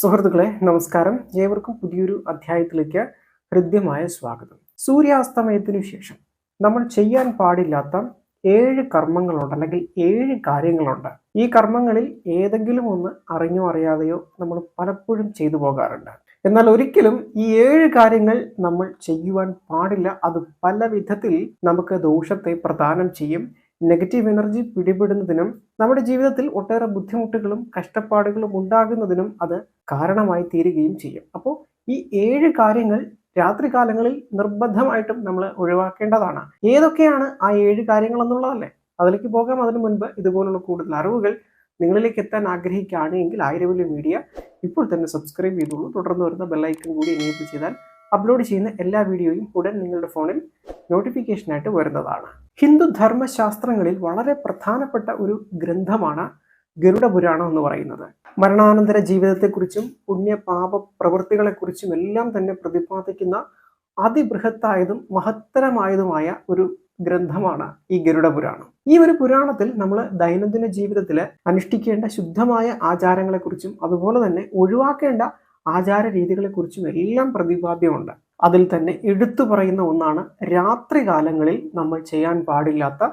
സുഹൃത്തുക്കളെ നമസ്കാരം. ഏവർക്കും പുതിയൊരു അധ്യായത്തിലേക്ക് ഹൃദ്യമായ സ്വാഗതം. സൂര്യാസ്തമയത്തിനു ശേഷം നമ്മൾ ചെയ്യാൻ പാടില്ലാത്ത ഏഴ് കർമ്മങ്ങളുണ്ട് അല്ലെങ്കിൽ ഏഴ് കാര്യങ്ങളുണ്ട്. ഈ കർമ്മങ്ങളിൽ ഏതെങ്കിലും ഒന്ന് അറിഞ്ഞോ അറിയാതെയോ നമ്മൾ പലപ്പോഴും ചെയ്തു പോകാറുണ്ട്. എന്നാൽ ഒരിക്കലും ഈ ഏഴ് കാര്യങ്ങൾ നമ്മൾ ചെയ്യുവാൻ പാടില്ല. അത് പല വിധത്തിൽ നമുക്ക് ദോഷത്തെ പ്രദാനം ചെയ്യും. നെഗറ്റീവ് എനർജി പിടിപെടുന്നതിനും നമ്മുടെ ജീവിതത്തിൽ ഒട്ടേറെ ബുദ്ധിമുട്ടുകളും കഷ്ടപ്പാടുകളും ഉണ്ടാകുന്നതിനും അത് കാരണമായി തീരുകയും ചെയ്യും. അപ്പോൾ ഈ ഏഴ് കാര്യങ്ങൾ രാത്രികാലങ്ങളിൽ നിർബന്ധമായിട്ടും നമ്മൾ ഒഴിവാക്കേണ്ടതാണ്. ഏതൊക്കെയാണ് ആ ഏഴ് കാര്യങ്ങൾ എന്നുള്ളതല്ലേ അതിലേക്ക് പോകാം. അതിനു മുൻപ് ഇതുപോലുള്ള കൂടുതൽ അറിവുകൾ നിങ്ങളിലേക്ക് എത്താൻ ആഗ്രഹിക്കുകയാണ് എങ്കിൽ ആയിരവല്യ മീഡിയ ഇപ്പോൾ തന്നെ സബ്സ്ക്രൈബ് ചെയ്തോളൂ. തുടർന്ന് വരുന്ന ബെല്ലൈക്കൺ കൂടി എനേബിൾ ചെയ്താൽ അപ്ലോഡ് ചെയ്യുന്ന എല്ലാ വീഡിയോയും ഉടൻ നിങ്ങളുടെ ഫോണിൽ നോട്ടിഫിക്കേഷനായിട്ട് വരുന്നതാണ്. ഹിന്ദു ധർമ്മശാസ്ത്രങ്ങളിൽ വളരെ പ്രധാനപ്പെട്ട ഒരു ഗ്രന്ഥമാണ് ഗരുഡ പുരാണം എന്ന് പറയുന്നത്. മരണാനന്തര ജീവിതത്തെക്കുറിച്ചും പുണ്യപാപ പ്രവൃത്തികളെക്കുറിച്ചും എല്ലാം തന്നെ പ്രതിപാദിക്കുന്ന അതിബൃഹത്തായതും മഹത്തരമായതുമായ ഒരു ഗ്രന്ഥമാണ് ഈ ഗരുഡ പുരാണം ഈ ഒരു പുരാണത്തിൽ നമ്മൾ ദൈനംദിന ജീവിതത്തിൽ അനുഷ്ഠിക്കേണ്ട ശുദ്ധമായ ആചാരങ്ങളെക്കുറിച്ചും അതുപോലെ തന്നെ ഒഴിവാക്കേണ്ട ആചാര രീതികളെക്കുറിച്ചും എല്ലാം പ്രതിപാദ്യമുണ്ട്. അതിൽ തന്നെ എടുത്തു പറയുന്ന ഒന്നാണ് രാത്രികാലങ്ങളിൽ നമ്മൾ ചെയ്യാൻ പാടില്ലാത്ത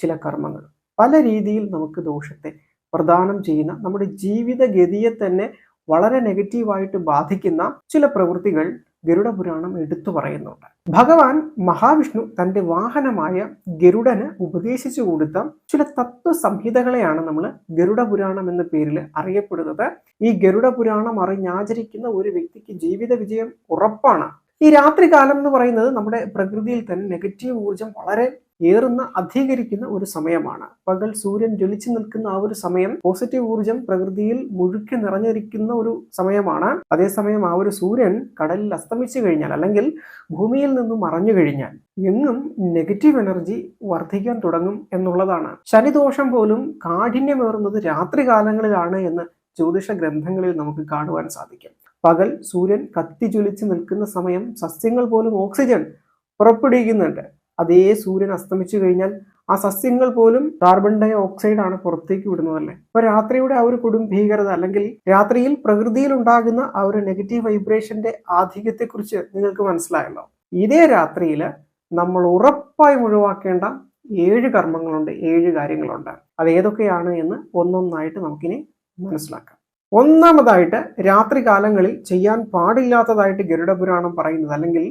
ചില കർമ്മങ്ങൾ. പല രീതിയിൽ നമുക്ക് ദോഷത്തെ പ്രദാനം ചെയ്യുന്ന നമ്മുടെ ജീവിതഗതിയെ തന്നെ വളരെ നെഗറ്റീവായിട്ട് ബാധിക്കുന്ന ചില പ്രവൃത്തികൾ ഗരുഡ പുരാണം എടുത്തു പറയുന്നുണ്ട്. ഭഗവാൻ മഹാവിഷ്ണു തന്റെ വാഹനമായ ഗരുഡന് ഉപദേശിച്ചു കൊടുത്ത ചില തത്വ സംഹിതകളെയാണ് നമ്മൾ ഗരുഡപുരാണം എന്ന പേരിൽ അറിയപ്പെടുന്നത്. ഈ ഗരുഡപുരാണം അറിഞ്ഞാചരിക്കുന്ന ഒരു വ്യക്തിക്ക് ജീവിത വിജയം ഉറപ്പാണ്. ഈ രാത്രികാലം എന്ന് പറയുന്നത് നമ്മുടെ പ്രകൃതിയിൽ തന്നെ നെഗറ്റീവ് ഊർജം വളരെ ഏറുന്ന അധികരിക്കുന്ന ഒരു സമയമാണ്. പകൽ സൂര്യൻ ജ്വലിച്ചു നിൽക്കുന്ന ആ ഒരു സമയം പോസിറ്റീവ് ഊർജം പ്രകൃതിയിൽ മുഴുക്കി നിറഞ്ഞിരിക്കുന്ന ഒരു സമയമാണ്. അതേസമയം ആ ഒരു സൂര്യൻ കടലിൽ അസ്തമിച്ചു കഴിഞ്ഞാൽ അല്ലെങ്കിൽ ഭൂമിയിൽ നിന്നും മറഞ്ഞു കഴിഞ്ഞാൽ എങ്ങും നെഗറ്റീവ് എനർജി വർദ്ധിക്കാൻ തുടങ്ങും എന്നുള്ളതാണ്. ശനിദോഷം പോലും കാഠിന്യമേറുന്നത് രാത്രി കാലങ്ങളിലാണ് എന്ന് ജ്യോതിഷ ഗ്രന്ഥങ്ങളിൽ നമുക്ക് കാണുവാൻ സാധിക്കും. പകൽ സൂര്യൻ കത്തിജ്വലിച്ച് നിൽക്കുന്ന സമയം സസ്യങ്ങൾ പോലും ഓക്സിജൻ പുറപ്പെടുവിക്കുന്നുണ്ട്. അതേ സൂര്യൻ അസ്തമിച്ചു കഴിഞ്ഞാൽ ആ സസ്യങ്ങൾ പോലും കാർബൺ ഡൈ ഓക്സൈഡ് ആണ് പുറത്തേക്ക് വിടുന്നതല്ലേ? അപ്പൊ രാത്രിയുടെ ആ ഒരു കൊടും ഭീകരത അല്ലെങ്കിൽ രാത്രിയിൽ പ്രകൃതിയിൽ ഉണ്ടാകുന്ന ആ ഒരു നെഗറ്റീവ് വൈബ്രേഷന്റെ ആധിക്യത്തെക്കുറിച്ച് നിങ്ങൾക്ക് മനസ്സിലായല്ലോ? ഇതേ രാത്രിയിൽ നമ്മൾ ഉറപ്പായും ഒഴിവാക്കേണ്ട ഏഴ് കർമ്മങ്ങളുണ്ട് ഏഴ് കാര്യങ്ങളുണ്ട്. അത് ഏതൊക്കെയാണ് എന്ന് ഒന്നൊന്നായിട്ട് നമുക്കിനി മനസ്സിലാക്കാം. ഒന്നാമതായിട്ട് രാത്രി കാലങ്ങളിൽ ചെയ്യാൻ പാടില്ലാത്തതായിട്ട് ഗരുഡപുരാണം പറയുന്നത് അല്ലെങ്കിൽ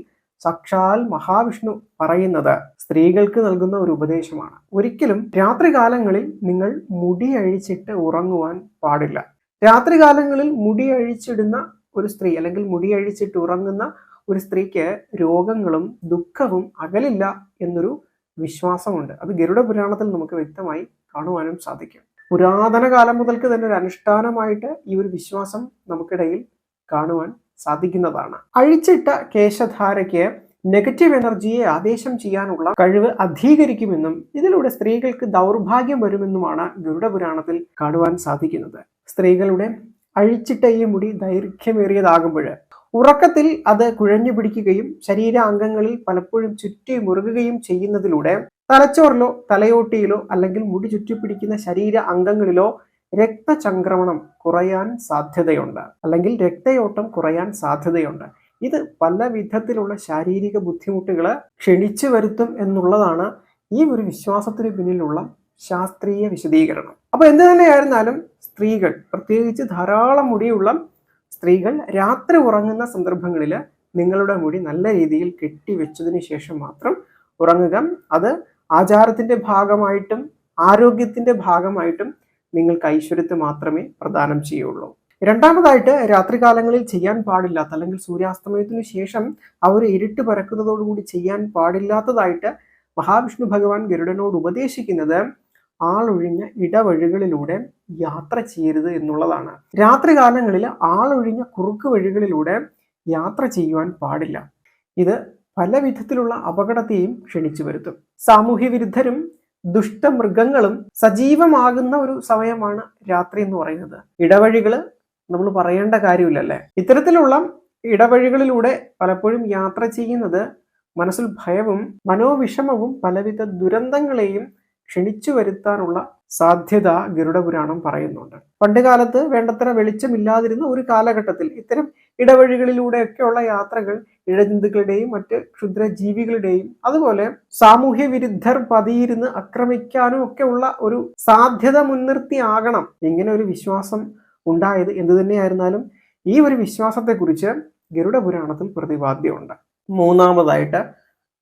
സാക്ഷാൽ മഹാവിഷ്ണു പറയുന്നത് സ്ത്രീകൾക്ക് നൽകുന്ന ഒരു ഉപദേശമാണ്. ഒരിക്കലും രാത്രികാലങ്ങളിൽ നിങ്ങൾ മുടി അഴിച്ചിട്ട് ഉറങ്ങുവാൻ പാടില്ല. രാത്രികാലങ്ങളിൽ മുടി അഴിച്ചിടുന്ന ഒരു സ്ത്രീ അല്ലെങ്കിൽ മുടി അഴിച്ചിട്ട് ഉറങ്ങുന്ന ഒരു സ്ത്രീക്ക് രോഗങ്ങളും ദുഃഖവും അകലില്ല എന്നൊരു വിശ്വാസമുണ്ട്. അത് ഗരുഡ പുരാണത്തിൽ നമുക്ക് വ്യക്തമായി കാണുവാനും സാധിക്കും. പുരാതന കാലം മുതൽക്ക് തന്നെ ഒരു അനുഷ്ഠാനമായിട്ട് ഈ ഒരു വിശ്വാസം നമുക്കിടയിൽ കാണുവാൻ സാധിക്കുന്നതാണ്. അഴിച്ചിട്ട കേശധാരയ്ക്ക് നെഗറ്റീവ് എനർജിയെ ആദേശം ചെയ്യാനുള്ള കഴിവ് അധീകരിക്കുമെന്നും ഇതിലൂടെ സ്ത്രീകൾക്ക് ദൗർഭാഗ്യം വരുമെന്നുമാണ് ഗരുഡ പുരാണത്തിൽ കാണുവാൻ സാധിക്കുന്നത്. സ്ത്രീകളുടെ അഴിച്ചിട്ട ഈ മുടി ദൈർഘ്യമേറിയതാകുമ്പോൾ ഉറക്കത്തിൽ അത് കുഴഞ്ഞു പിടിക്കുകയും ശരീരാംഗങ്ങളിൽ പലപ്പോഴും ചുറ്റി മുറുകുകയും ചെയ്യുന്നതിലൂടെ തലച്ചോറിലോ തലയോട്ടിയിലോ അല്ലെങ്കിൽ മുടി ചുറ്റിപ്പിടിക്കുന്ന ശരീര അംഗങ്ങളിലോ രക്തചംക്രമണം കുറയാൻ സാധ്യതയുണ്ട്. അല്ലെങ്കിൽ രക്തയോട്ടം കുറയാൻ സാധ്യതയുണ്ട്. ഇത് പല വിധത്തിലുള്ള ശാരീരിക ബുദ്ധിമുട്ടുകൾ ക്ഷണിച്ചു വരുത്തും എന്നുള്ളതാണ് ഈ ഒരു വിശ്വാസത്തിന് പിന്നിലുള്ള ശാസ്ത്രീയ വിശദീകരണം. അപ്പൊ എന്ത് തന്നെയായിരുന്നാലും സ്ത്രീകൾ പ്രത്യേകിച്ച് ധാരാളം മുടിയുള്ള സ്ത്രീകൾ രാത്രി ഉറങ്ങുന്ന സന്ദർഭങ്ങളിൽ നിങ്ങളുടെ മുടി നല്ല രീതിയിൽ കെട്ടിവെച്ചതിന് ശേഷം മാത്രം ഉറങ്ങുക. അത് ആചാരത്തിന്റെ ഭാഗമായിട്ടും ആരോഗ്യത്തിന്റെ ഭാഗമായിട്ടും നിങ്ങൾക്ക് ഐശ്വര്യത്തെ മാത്രമേ പ്രദാനം ചെയ്യുള്ളൂ. രണ്ടാമതായിട്ട് രാത്രികാലങ്ങളിൽ ചെയ്യാൻ പാടില്ലാത്ത അല്ലെങ്കിൽ സൂര്യാസ്തമയത്തിനു ശേഷം അവർ ഇരുട്ട് പരക്കുന്നതോടുകൂടി ചെയ്യാൻ പാടില്ലാത്തതായിട്ട് മഹാവിഷ്ണു ഭഗവാൻ ഗരുഡനോട് ഉപദേശിക്കുന്നത് ആളൊഴിഞ്ഞ ഇടവഴികളിലൂടെ യാത്ര ചെയ്യരുത് എന്നുള്ളതാണ്. രാത്രികാലങ്ങളിൽ ആളൊഴിഞ്ഞ കുറുക്ക് വഴികളിലൂടെ യാത്ര ചെയ്യുവാൻ പാടില്ല. ഇത് പല വിധത്തിലുള്ള അപകടത്തെയും ക്ഷണിച്ചു വരുത്തും. സാമൂഹ്യ വിരുദ്ധരും ദുഷ്ടമൃഗങ്ങളും സജീവമാകുന്ന ഒരു സമയമാണ് രാത്രി എന്ന് പറയുന്നത്. ഇടവഴികൾ നമ്മൾ പറയേണ്ട കാര്യമില്ലല്ലേ? ഇത്തരത്തിലുള്ള ഇടവഴികളിലൂടെ പലപ്പോഴും യാത്ര ചെയ്യുന്നത് മനസ്സിൽ ഭയവും മനോവിഷമവും പലവിധ ദുരന്തങ്ങളെയും ക്ഷണിച്ചു വരുത്താനുള്ള സാധ്യത ഗരുഡപുരാണം പറയുന്നുണ്ട്. പണ്ട് കാലത്ത് വേണ്ടത്ര വെളിച്ചമില്ലാതിരുന്ന ഒരു കാലഘട്ടത്തിൽ ഇത്തരം ഇടവഴികളിലൂടെയൊക്കെയുള്ള യാത്രകൾ ഇഴജന്തുക്കളുടെയും മറ്റ് ക്ഷുദ്രജീവികളുടെയും അതുപോലെ സാമൂഹ്യ വിരുദ്ധർ പതിയിരുന്ന് ആക്രമിക്കാനും ഒക്കെ ഉള്ള ഒരു സാധ്യത മുൻനിർത്തിയാകണം ഇങ്ങനെ ഒരു വിശ്വാസം ഉണ്ടായത് എന്തു തന്നെയായിരുന്നാലും ഈ ഒരു വിശ്വാസത്തെക്കുറിച്ച് ഗരുഡപുരാണത്തിൽ പ്രതിപാദ്യമുണ്ട്. മൂന്നാമതായിട്ട്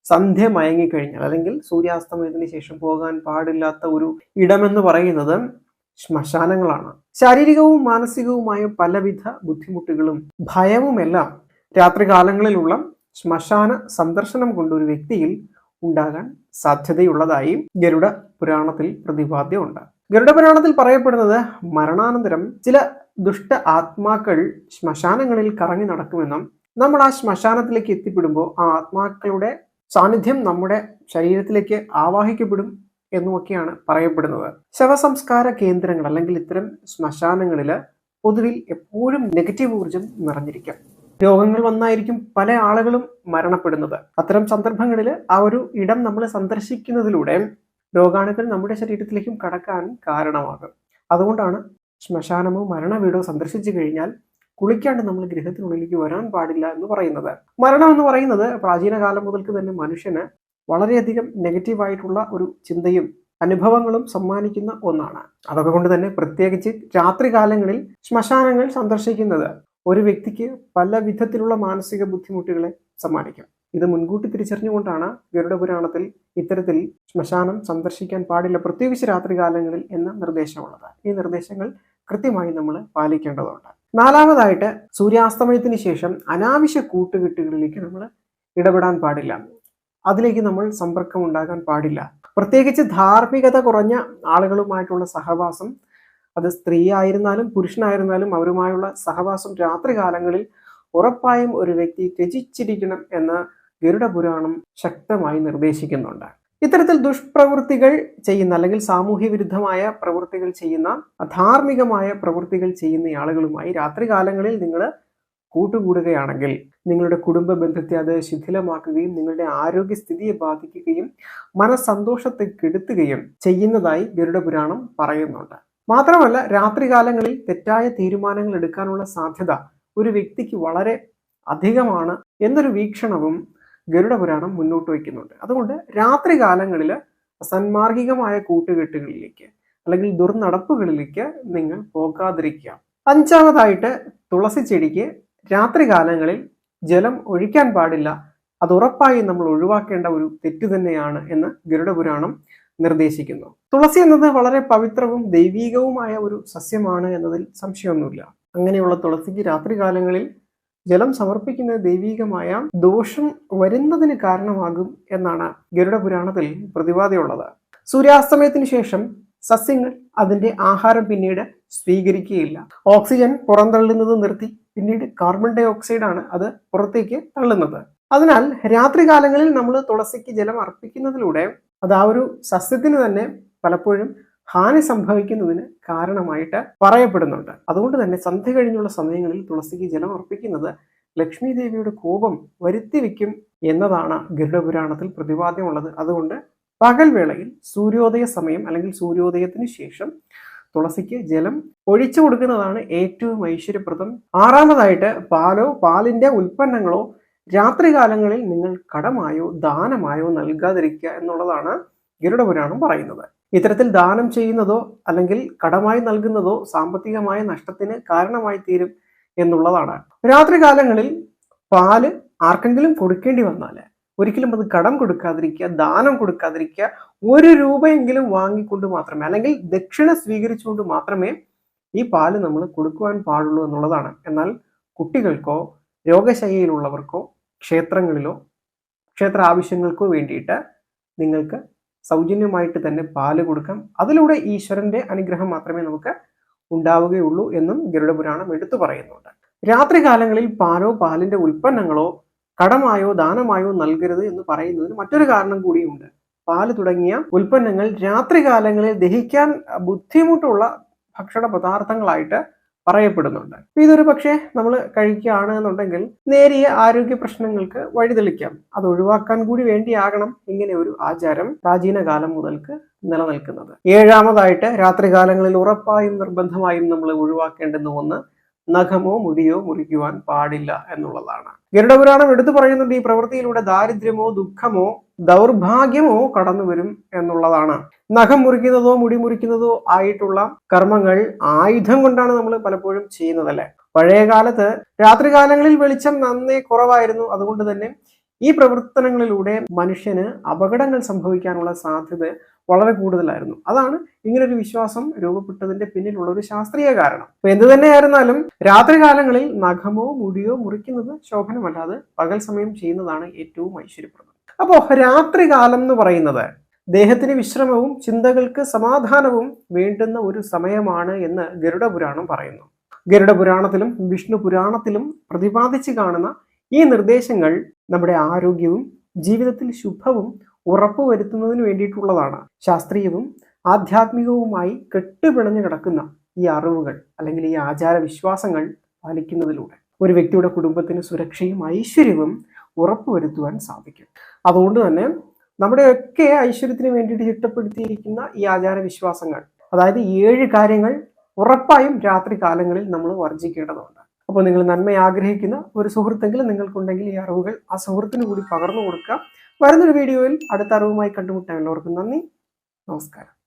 സന്ധ്യ മയങ്ങിക്കഴിഞ്ഞാൽ അല്ലെങ്കിൽ സൂര്യാസ്തമയത്തിന് ശേഷം പോകാൻ പാടില്ലാത്ത ഒരു ഇടമെന്ന് പറയുന്നത് ശ്മശാനങ്ങളാണ്. ശാരീരികവും മാനസികവുമായ പലവിധ ബുദ്ധിമുട്ടുകളും ഭയവുമെല്ലാം രാത്രികാലങ്ങളിലുള്ള ശ്മശാന സന്ദർശനം കൊണ്ട് ഒരു വ്യക്തിയിൽ ഉണ്ടാകാൻ സാധ്യതയുള്ളതായി ഗരുഡ പുരാണത്തിൽ പ്രതിപാദ്യമുണ്ട്. ഗരുഡ പുരാണത്തിൽ പറയപ്പെടുന്നത് മരണാനന്തരം ചില ദുഷ്ട ആത്മാക്കൾ ശ്മശാനങ്ങളിൽ കറങ്ങി നടക്കുമെന്നും നമ്മൾ ആ ശ്മശാനത്തിലേക്ക് എത്തിപ്പെടുമ്പോൾ ആ ആത്മാക്കളുടെ സാന്നിധ്യം നമ്മുടെ ശരീരത്തിലേക്ക് ആവാഹിക്കപ്പെടും എന്നുമൊക്കെയാണ് പറയപ്പെടുന്നത്. ശവസംസ്കാര കേന്ദ്രങ്ങൾ അല്ലെങ്കിൽ ഇത്തരം ശ്മശാനങ്ങളിൽ പൊതുവിൽ എപ്പോഴും നെഗറ്റീവ് ഊർജം നിറഞ്ഞിരിക്കാം. രോഗങ്ങൾ വന്നായിരിക്കും പല ആളുകളും മരണപ്പെടുന്നത്. അത്തരം സന്ദർഭങ്ങളിൽ ആ ഒരു ഇടം നമ്മൾ സന്ദർശിക്കുന്നതിലൂടെ രോഗാണുക്കൾ നമ്മുടെ ശരീരത്തിലേക്കും കടക്കാൻ കാരണമാകും. അതുകൊണ്ടാണ് ശ്മശാനമോ മരണവീടോ സന്ദർശിച്ചു കഴിഞ്ഞാൽ കുളിക്കാണ്ട് നമ്മൾ ഗൃഹത്തിനുള്ളിലേക്ക് വരാൻ പാടില്ല എന്ന് പറയുന്നത്. മരണം എന്ന് പറയുന്നത് പ്രാചീന കാലം മുതൽക്ക് തന്നെ മനുഷ്യന് വളരെയധികം നെഗറ്റീവായിട്ടുള്ള ഒരു ചിന്തയും അനുഭവങ്ങളും സമ്മാനിക്കുന്ന ഒന്നാണ്. അതൊക്കെ കൊണ്ട് തന്നെ പ്രത്യേകിച്ച് രാത്രികാലങ്ങളിൽ ശ്മശാനങ്ങൾ സന്ദർശിക്കുന്നത് ഒരു വ്യക്തിക്ക് പല വിധത്തിലുള്ള മാനസിക ബുദ്ധിമുട്ടുകളെ സമ്മാനിക്കും. ഇത് മുൻകൂട്ടി തിരിച്ചറിഞ്ഞുകൊണ്ടാണ് ഗരുഡ പുരാണത്തിൽ ഇത്തരത്തിൽ ശ്മശാനം സന്ദർശിക്കാൻ പാടില്ല പ്രത്യേകിച്ച് രാത്രികാലങ്ങളിൽ എന്ന നിർദ്ദേശമുള്ളത്. ഈ നിർദ്ദേശങ്ങൾ കൃത്യമായി നമ്മൾ പാലിക്കേണ്ടതുണ്ട്. നാലാമതായിട്ട് സൂര്യാസ്തമയത്തിന് ശേഷം അനാവശ്യ കൂട്ടുകെട്ടുകളിലേക്ക് നമ്മൾ ഇടപെടാൻ പാടില്ല. അതിലേക്ക് നമ്മൾ സമ്പർക്കം ഉണ്ടാകാൻ പാടില്ല. പ്രത്യേകിച്ച് ധാർമ്മികത കുറഞ്ഞ ആളുകളുമായിട്ടുള്ള സഹവാസം അത് സ്ത്രീ ആയിരുന്നാലും പുരുഷനായിരുന്നാലും അവരുമായുള്ള സഹവാസം രാത്രികാലങ്ങളിൽ ഉറപ്പായും ഒരു വ്യക്തി ത്യജിച്ചിരിക്കണം എന്ന് ഗരുഡ പുരാണം ശക്തമായി നിർദ്ദേശിക്കുന്നുണ്ട്. ഇത്തരത്തിൽ ദുഷ്പ്രവൃത്തികൾ ചെയ്യുന്ന അല്ലെങ്കിൽ സാമൂഹ്യ വിരുദ്ധമായ പ്രവൃത്തികൾ ചെയ്യുന്ന അധാർമികമായ പ്രവൃത്തികൾ ചെയ്യുന്ന ആളുകളുമായി രാത്രികാലങ്ങളിൽ നിങ്ങൾ കൂട്ടുകൂടുകയാണെങ്കിൽ നിങ്ങളുടെ കുടുംബ ബന്ധത്തെ അത് ശിഥിലമാക്കുകയും നിങ്ങളുടെ ആരോഗ്യസ്ഥിതിയെ ബാധിക്കുകയും മനസ്സന്തോഷത്തെ കെടുത്തുകയും ചെയ്യുന്നതായി ഗരുഡ പുരാണം പറയുന്നുണ്ട്. മാത്രമല്ല രാത്രികാലങ്ങളിൽ തെറ്റായ തീരുമാനങ്ങൾ എടുക്കാനുള്ള സാധ്യത ഒരു വ്യക്തിക്ക് വളരെ അധികമാണ്. എന്നൊരു വീക്ഷണവും ഗരുഡ പുരാണം മുന്നോട്ട് വയ്ക്കുന്നുണ്ട്. അതുകൊണ്ട് രാത്രി കാലങ്ങളിൽ സന്മാർഗികമായ കൂട്ടുകെട്ടുകളിലേക്ക് അല്ലെങ്കിൽ ദുർനടപ്പുകളിലേക്ക് നിങ്ങൾ പോകാതിരിക്കുക. അഞ്ചാമതായിട്ട് തുളസി ചെടിക്ക് രാത്രി കാലങ്ങളിൽ ജലം ഒഴിക്കാൻ പാടില്ല. അത് ഉറപ്പായി നമ്മൾ ഒഴിവാക്കേണ്ട ഒരു തെറ്റ് തന്നെയാണ് എന്ന് ഗരുഡ പുരാണം നിർദ്ദേശിക്കുന്നു. തുളസി എന്നത് വളരെ പവിത്രവും ദൈവീകവുമായ ഒരു സസ്യമാണ് എന്നതിൽ സംശയമൊന്നുമില്ല. അങ്ങനെയുള്ള തുളസിക്ക് രാത്രികാലങ്ങളിൽ ജലം സമർപ്പിക്കുന്ന ദൈവീകമായ ദോഷം വരുന്നതിന് കാരണമാകും എന്നാണ് ഗരുഡ പുരാണത്തിൽ പ്രതിപാദ്യമുള്ളത് സൂര്യാസ്തമയത്തിന് ശേഷം സസ്യങ്ങൾ അതിന്റെ ആഹാരം പിന്നീട് സ്വീകരിക്കുകയില്ല. ഓക്സിജൻ പുറന്തള്ളുന്നത് നിർത്തി പിന്നീട് കാർബൺ ഡൈ ഓക്സൈഡ് ആണ് അത് പുറത്തേക്ക് തള്ളുന്നത്. അതിനാൽ രാത്രികാലങ്ങളിൽ നമ്മൾ തുളസിക്ക് ജലം അർപ്പിക്കുന്നതിലൂടെ അത് ആ ഒരു സസ്യത്തിന് തന്നെ പലപ്പോഴും ഹാനി സംഭവിക്കുന്നതിന് കാരണമായിട്ട് പറയപ്പെടുന്നുണ്ട്. അതുകൊണ്ട് തന്നെ സന്ധ്യ കഴിഞ്ഞുള്ള സമയങ്ങളിൽ തുളസിക്ക് ജലം അർപ്പിക്കുന്നത് ലക്ഷ്മി ദേവിയുടെ കോപം വരുത്തി വെക്കും എന്നതാണ് ഗരുഡപുരാണത്തിൽ പ്രതിപാദ്യമുള്ളത്. അതുകൊണ്ട് പകൽ വേളയിൽ സൂര്യോദയ സമയം അല്ലെങ്കിൽ സൂര്യോദയത്തിന് ശേഷം തുളസിക്ക് ജലം ഒഴിച്ചു കൊടുക്കുന്നതാണ് ഏറ്റവും ഐശ്വര്യപ്രദം. ആറാമതായിട്ട് പാലോ പാലിന്റെ ഉൽപ്പന്നങ്ങളോ രാത്രികാലങ്ങളിൽ നിങ്ങൾ കടമായോ ദാനമായോ നൽകാതിരിക്കുക എന്നുള്ളതാണ് ഗരുഡപുരാണം പറയുന്നത്. ഇത്തരത്തിൽ ദാനം ചെയ്യുന്നതോ അല്ലെങ്കിൽ കടമായി നൽകുന്നതോ സാമ്പത്തികമായ നഷ്ടത്തിന് കാരണമായി തീരും എന്നുള്ളതാണ്. രാത്രികാലങ്ങളിൽ പാൽ ആർക്കെങ്കിലും കൊടുക്കേണ്ടി വന്നാൽ ഒരിക്കലും അത് കടം കൊടുക്കാതിരിക്കുക ദാനം കൊടുക്കാതിരിക്കുക ഒരു രൂപയെങ്കിലും വാങ്ങിക്കൊണ്ട് മാത്രമേ അല്ലെങ്കിൽ ദക്ഷിണ സ്വീകരിച്ചുകൊണ്ട് മാത്രമേ ഈ പാൽ നമ്മൾ കൊടുക്കുവാൻ പാടുള്ളൂ എന്നുള്ളതാണ്. എന്നാൽ കുട്ടികൾക്കോ രോഗശൈലിയിലുള്ളവർക്കോ ക്ഷേത്രങ്ങളിലോ ക്ഷേത്ര ആവശ്യങ്ങൾക്കോ വേണ്ടിയിട്ട് നിങ്ങൾക്ക് സൗജന്യമായിട്ട് തന്നെ പാൽ കൊടുക്കാം. അതിലൂടെ ഈശ്വരന്റെ അനുഗ്രഹം മാത്രമേ നമുക്ക് ഉണ്ടാവുകയുള്ളൂ എന്നും ഗരുഡ പുരാണം എടുത്തു പറയുന്നുണ്ട്. രാത്രികാലങ്ങളിൽ പാലോ പാലിന്റെ ഉൽപ്പന്നങ്ങളോ കടമായോ ദാനമായോ നൽകരുത് എന്ന് പറയുന്നതിന് മറ്റൊരു കാരണം കൂടിയുണ്ട്. പാൽ തുടങ്ങിയ ഉൽപ്പന്നങ്ങൾ രാത്രികാലങ്ങളിൽ ദഹിക്കാൻ ബുദ്ധിമുട്ടുള്ള ഭക്ഷണ പദാർത്ഥങ്ങളായിട്ട് പറയപ്പെടുന്നുണ്ട്. ഇതൊരു പക്ഷേ നമ്മൾ കഴിക്കുകയാണ് എന്നുണ്ടെങ്കിൽ നേരിയ ആരോഗ്യ പ്രശ്നങ്ങൾക്ക് വഴിതെളിക്കാം. അത് ഒഴിവാക്കാൻ കൂടി വേണ്ടിയാകണം ഇങ്ങനെ ഒരു ആചാരം പ്രാചീന കാലം മുതൽക്ക് നിലനിൽക്കുന്നത്. ഏഴാമതായിട്ട് രാത്രികാലങ്ങളിൽ ഉറപ്പായും നിർബന്ധമായും നമ്മൾ ഒഴിവാക്കേണ്ടുന്ന ഒന്ന് നഖമോ മുടിയോ മുറിക്കുവാൻ പാടില്ല എന്നുള്ളതാണ്. ഗരുഡപുരാണം എടുത്തു പറയുന്നുണ്ട് ഈ പ്രവൃത്തിയിലൂടെ ദാരിദ്ര്യമോ ദുഃഖമോ ദൗർഭാഗ്യമോ കടന്നു വരും എന്നുള്ളതാണ്. നഖം മുറിക്കുന്നതോ മുടി മുറിക്കുന്നതോ ആയിട്ടുള്ള കർമ്മങ്ങൾ ആയുധം കൊണ്ടാണ് നമ്മൾ പലപ്പോഴും ചെയ്യുന്നതല്ലേ? പഴയ കാലത്ത് രാത്രികാലങ്ങളിൽ വെളിച്ചം നന്നേ കുറവായിരുന്നു. അതുകൊണ്ട് തന്നെ ഈ പ്രവർത്തനങ്ങളിലൂടെ മനുഷ്യന് അപകടങ്ങൾ സംഭവിക്കാനുള്ള സാധ്യത വളരെ കൂടുതലായിരുന്നു. അതാണ് ഇങ്ങനൊരു വിശ്വാസം രൂപപ്പെട്ടതിന്റെ പിന്നിലുള്ള ഒരു ശാസ്ത്രീയ കാരണം. അപ്പൊ എന്ത് തന്നെയായിരുന്നാലും രാത്രികാലങ്ങളിൽ നഖമോ മുടിയോ മുറിക്കുന്നത് ശോഭനമല്ലാതെ പകൽ സമയം ചെയ്യുന്നതാണ് ഏറ്റവും ഐശ്വര്യപ്രദം. അപ്പോ രാത്രികാലം എന്ന് പറയുന്നത് ദേഹത്തിന് വിശ്രമവും ചിന്തകൾക്ക് സമാധാനവും വേണ്ടുന്ന ഒരു സമയമാണ് എന്ന് ഗരുഡ പുരാണം പറയുന്നു. ഗരുഡ പുരാണത്തിലും വിഷ്ണു പുരാണത്തിലും പ്രതിപാദിച്ച് കാണുന്ന ഈ നിർദ്ദേശങ്ങൾ നമ്മുടെ ആരോഗ്യവും ജീവിതത്തിൽ ശുഭവും ഉറപ്പുവരുത്തുന്നതിന് വേണ്ടിയിട്ടുള്ളതാണ്. ശാസ്ത്രീയവും ആധ്യാത്മികവുമായി കെട്ടുപിണഞ്ഞു കിടക്കുന്ന ഈ അറിവുകൾ അല്ലെങ്കിൽ ഈ ആചാര വിശ്വാസങ്ങൾ പാലിക്കുന്നതിലൂടെ ഒരു വ്യക്തിയുടെ കുടുംബത്തിന് സുരക്ഷയും ഐശ്വര്യവും ഉറപ്പുവരുത്തുവാൻ സാധിക്കും. അതുകൊണ്ട് തന്നെ നമ്മുടെയൊക്കെ ഐശ്വര്യത്തിന് വേണ്ടിയിട്ട് ചിട്ടപ്പെടുത്തിയിരിക്കുന്ന ഈ ആചാര വിശ്വാസങ്ങൾ അതായത് ഏഴ് കാര്യങ്ങൾ ഉറപ്പായും രാത്രി കാലങ്ങളിൽ നമ്മൾ വർജിക്കേണ്ടതുണ്ട്. അപ്പോൾ നിങ്ങൾ നന്മ ആഗ്രഹിക്കുന്ന ഒരു സുഹൃത്തെങ്കിലും നിങ്ങൾക്കുണ്ടെങ്കിൽ ഈ അറിവുകൾ ആ സുഹൃത്തിന് കൂടി പകർന്നു കൊടുക്കുക. വരുന്നൊരു വീഡിയോയിൽ അടുത്ത അറിവുമായി കണ്ടുമുട്ടാൻ എല്ലാവർക്കും നന്ദി. നമസ്കാരം.